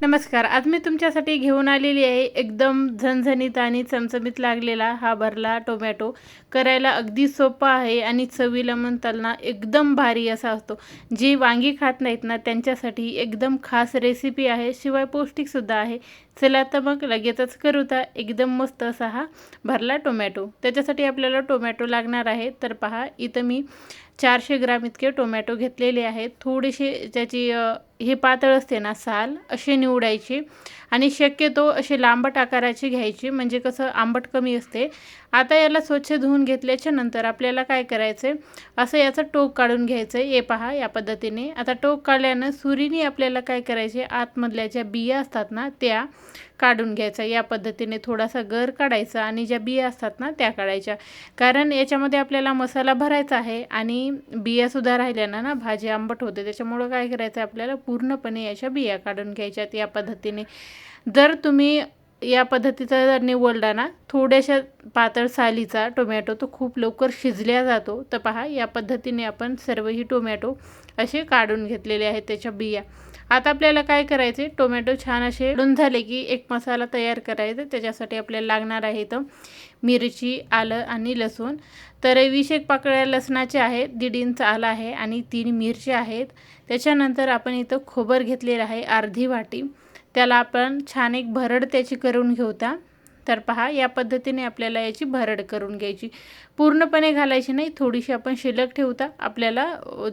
नमस्कार आज मी तुमच्यासाठी घेऊन आलेली आहे एकदम झणझणीत आणि चमचमीत लागलेला हा भरला टोमॅटो. करायला अगदी सोपा आहे आणि चवीला म्हणताना एकदम भारी असा असतो. जी वांगी खात नाहीत ना त्यांच्यासाठी एकदम खास रेसिपी आहे. शिवाय पौष्टिकसुद्धा आहे. चला तर मग लगेचच करूता एकदम मस्त असा हा भरला टोमॅटो. त्याच्यासाठी आपल्याला टोमॅटो लागणार आहे. तर पहा इथं मी चारशे ग्राम इतके टोमॅटो घेतलेले आहेत. थोडीशी त्याची हे पातळ असते ना साल असे निवडायचे. आणि शक्यतो असे लांबट आकाराची घ्यायची. म्हणजे कसं आंबट कमी असते. आता याला स्वच्छ धुवून घेतल्याच्या नंतर आपल्याला काय करायचं आहे असं याचं टोक काढून घ्यायचं आहे हे पहा या पद्धतीने. आता टोक काढल्यानं सुरीने आपल्याला काय करायचे? आतमधल्या ज्या बिया असतात ना त्या काढून घ्यायचा. या पद्धतीने थोडासा गर काढायचा आणि ज्या बिया असतात ना त्या काढायच्या. कारण याच्यामध्ये आपल्याला मसाला भरायचा आहे आणि बियासुद्धा राहिल्या ना भाजी आंबट होते. त्याच्यामुळं काय करायचं आपल्याला? पूर्णपणे याच्या बिया काढून घ्यायच्यात या पद्धतीने. जर तुम्ही या पद्धतीचा जर निवडला ना थोड्याशा पातळ सालीचा टोमॅटो तो खूप लवकर शिजल्या जातो. तर पहा या पद्धतीने आपण सर्वही टोमॅटो असे काढून घेतलेले आहेत त्याच्या बिया. आता आपल्याला काय करायचे टोमॅटो छान असे डून झाले की एक मसाला तयार करायचा त्याच्यासाठी आपल्याला लागणार आहे तर मिरची आलं आणि लसूण. तर वीस एक पाकळ्या लसणाचे आहेत दीड इंच आलं आहे आणि तीन मिरची आहेत. त्याच्यानंतर आपण इथं खोबर घेतलेलं आहे अर्धी वाटी. त्याला आपण छान एक भरड त्याची करून घेऊता तर पहा या पद्धतीने आपल्याला याची भरड करून घ्यायची. पूर्णपणे घालायची नाही थोडीशी आपण शिल्लक ठेवता आपल्याला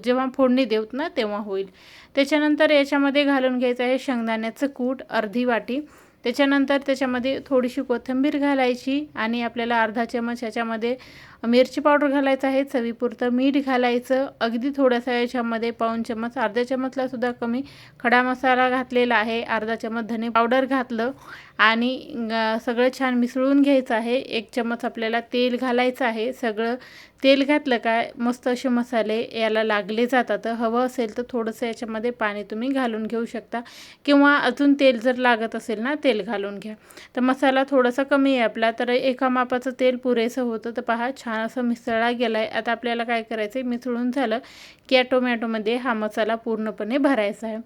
जेव्हा फोडणी देऊत ना तेव्हा होईल. त्याच्यानंतर याच्यामध्ये घालून घ्यायचं आहे शेंगदाण्याचं कूट अर्धी वाटी. त्याच्यानंतर त्याच्यामध्ये थोडीशी कोथिंबीर घालायची आणि आपल्याला अर्धा चमच याच्यामध्ये मिरची पावडर घालायचं आहे चवीपुरतं मीठ घालायचं. अगदी थोडंसं याच्यामध्ये पाऊन चमच अर्ध्या चमचलासुद्धा कमी खडा मसाला घातलेला आहे. अर्धा चमच धने पावडर घातलं. आणि सगळं छान मिसळून घ्यायचं आहे. एक चमच आपल्याला तेल घालायचं आहे. सगळं तेल घातलं काय मस्त असे मसाले याला लागले जातात. हवं असेल तर थोडंसं याच्यामध्ये पाणी तुम्ही घालून घेऊ शकता. किंवा अजून तेल जर लागत असेल ना तेल घालून घ्या. तर मसाला थोडासा कमी आहे आपला. तर एका मापाचं तेल पुरेसं होतं. तर पहा छान असं मिसळला गेला आहे आता आपल्याला काय करायचं आहे मिसळून झालं की या टोमॅटोमध्ये हा मसाला पूर्णपणे भरायचा आहे.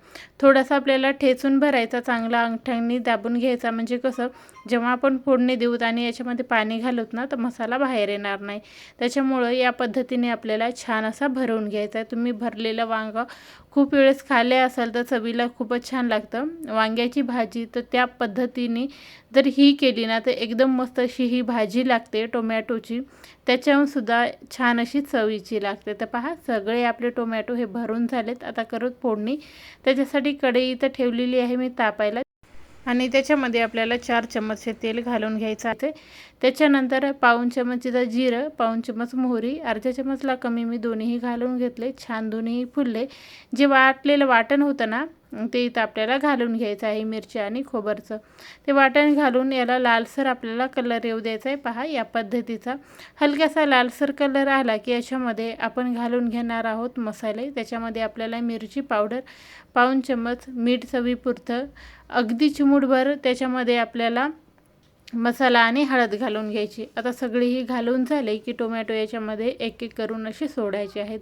थोडासा आपल्याला ठेचून भरायचा चांगला अंगठ्यांनी दाबून घ्यायचा म्हणजे कसं जेव्हा आपण फोडणी देऊत आणि याच्यामध्ये पाणी घालूत ना तर मसाला बाहेर येणार नाही. त्याच्यामुळं या पद्धतीने आपल्याला छान असा भरवून घ्यायचा आहे. तुम्ही भरलेलं वांगं खूप वेळेस खाल्ले असाल तर चवीला खूपच छान लागतं. वांग्याची भाजी तर त्या पद्धतीने जर ही केली ना तर एकदम मस्त अशी ही भाजी लागते टोमॅटोची. त्याच्याहूनसुद्धा छान अशी चवीची लागते. तर पहा सगळे आपले टोमॅटो हे भरून झालेत. आता करत फोडणी. त्याच्यासाठी कढई इथं ठेवलेली आहे मी तापायला. आणि त्याच्यामध्ये आपल्याला चार चम्मच हे तेल घालून घ्यायचं आहे. त्याच्यानंतर पाऊन चमच इथं जिरं पाऊन चमच मोहरी अर्ध्या चमचला कमी मी दोन्हीही घालून घेतले छान दोन्ही फुलले. जे वाटलेलं वाटण होतं ना ते इथं आपल्याला घालून घ्यायचं आहे मिरची आणि खोबरचं. ते वाटण घालून याला लालसर आपल्याला कलर येऊ द्यायचा आहे. पहा या पद्धतीचा हलक्यासा लालसर कलर आला की याच्यामध्ये आपण घालून घेणार आहोत मसाले. त्याच्यामध्ये आपल्याला मिरची पावडर पाऊन चम्मच मीठ चवीपुरतं अगदी चिमूटभर त्याच्यामध्ये आपल्याला मसाला आणि हळद घालून घ्यायची. आता सगळीही घालून झाले की टोमॅटो याच्यामध्ये एक एक करून असे सोडायचे आहेत.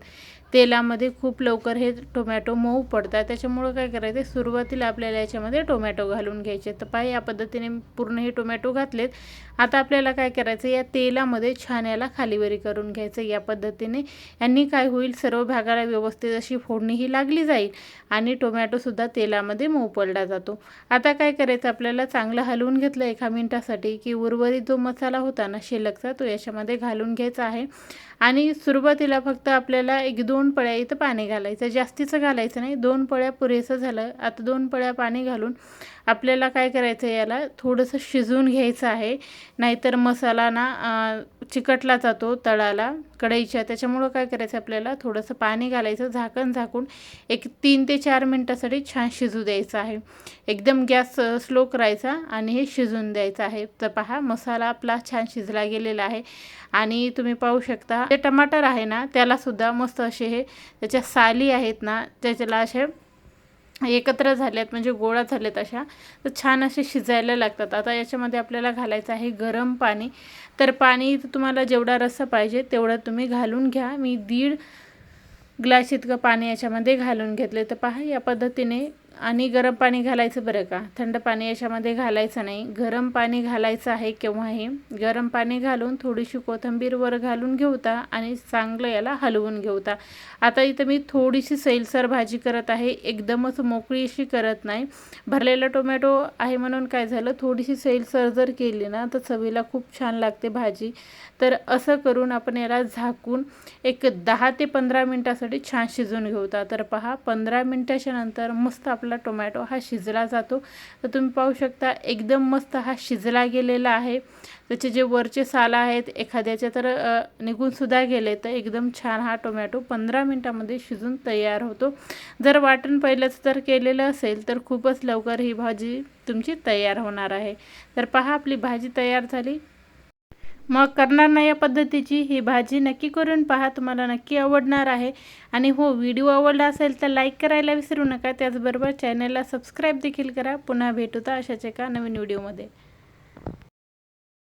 तेलामध्ये खूप लवकर हे टोमॅटो मऊ पडतात. त्याच्यामुळं काय करायचं सुरुवातीला आपल्याला याच्यामध्ये टोमॅटो घालून घ्यायचे. तर पाय या पद्धतीने पूर्ण हे टोमॅटो घातलेत. आता आपल्याला काय करायचं या तेलामध्ये छान याला खालीवरी करून घ्यायचं. या पद्धतीने यांनी काय होईल सर्व भागाला व्यवस्थित अशी फोडणीही लागली जाईल आणि टोमॅटोसुद्धा तेलामध्ये मऊ पडला जातो. आता काय करायचं आपल्याला चांगलं हलवून घेतलं एका मिनटासाठी की उर्वरित जो मसाला होता ना शिल्लकचा तो याच्यामध्ये घालून घ्यायचा आहे. आणि सुरुवातीला फक्त आपल्याला एक दोन पळ्या इथं पाणी घालायचं. जास्तीचं घालायचं नाही. दोन पळ्या पुरेसं झालं. आता दोन पळ्या पाणी घालून आपल्याला काय करायचं आहे याला? थोडंसं शिजवून घ्यायचं आहे. नाहीतर मसाला ना चिकटला जातो तळाला कढईच्या. त्याच्यामुळं काय करायचं आपल्याला? थोडंसं पाणी घालायचं झाकण झाकून एक तीन ते चार मिनटासाठी छान शिजू द्यायचं आहे. एकदम गॅस स्लो करायचा आणि हे शिजून द्यायचं आहे. तर पहा मसाला आपला छान शिजला गेलेला आहे. आणि तुम्ही पाहू शकता ते टमाटर आहे ना त्यालासुद्धा मस्त असे हे त्याच्या साली आहेत ना त्याच्याला असे एकत्र झाल्यात म्हणजे गोळा झालेत अशा. तर छान असे शिजायला लागतात. आता याच्यामध्ये आपल्याला घालायचं आहे गरम पाणी. तर पाणी तुम्हाला जेवढा रस्सा पाहिजे तेवढं तुम्ही घालून घ्या. मी दीड ग्लास इतकं पाणी याच्यामध्ये घालून घेतले तर पहा या पद्धतीने आणि गरम पाणी घालायचं बरं का? थंड पाणी याच्यामध्ये घालायचं नाही. गरम पाणी घालायचं आहे केव्हाही. गरम पाणी घालून थोडीशी कोथंबीर वर घालून घेऊता आणि चांगलं याला हलवून घेऊता. आता इथं मी थोडीशी सैलसर भाजी करत आहे. एकदमच मोकळी अशी करत नाही. भरलेला टोमॅटो आहे म्हणून काय झालं? थोडीशी सैलसर जर केली ना तर चवीला खूप छान लागते भाजी. तर असं करून आपण याला झाकून एक दहा ते पंधरा मिनटासाठी छान शिजवून घेऊता. तर पहा पंधरा मिनटाच्या नंतर मस्त आपला टोमॅटो हा शिजला जातो. तर तुम्ही पाहू शकता एकदम मस्त हा शिजला गेलेला आहे. त्याचे जे वरचे साला आहेत एखाद्याचे तर निघूनसुद्धा गेले. तर एकदम छान हा टोमॅटो पंधरा मिनटामध्ये शिजून तयार होतो. जर वाटण पहिलंच तर केलेलं असेल तर खूपच लवकर ही भाजी तुमची तयार होणार आहे. तर पहा आपली भाजी तयार झाली. मग करणार ना या पद्धतीची ही भाजी नक्की करून पहा तुम्हाला नक्की आवडणार आहे. आणि हो व्हिडिओ आवडला असेल तर लाईक करायला विसरू नका. त्याचबरोबर चॅनलला सबस्क्राईब देखील करा. पुन्हा भेटूता अशाच एका नवीन व्हिडिओमध्ये.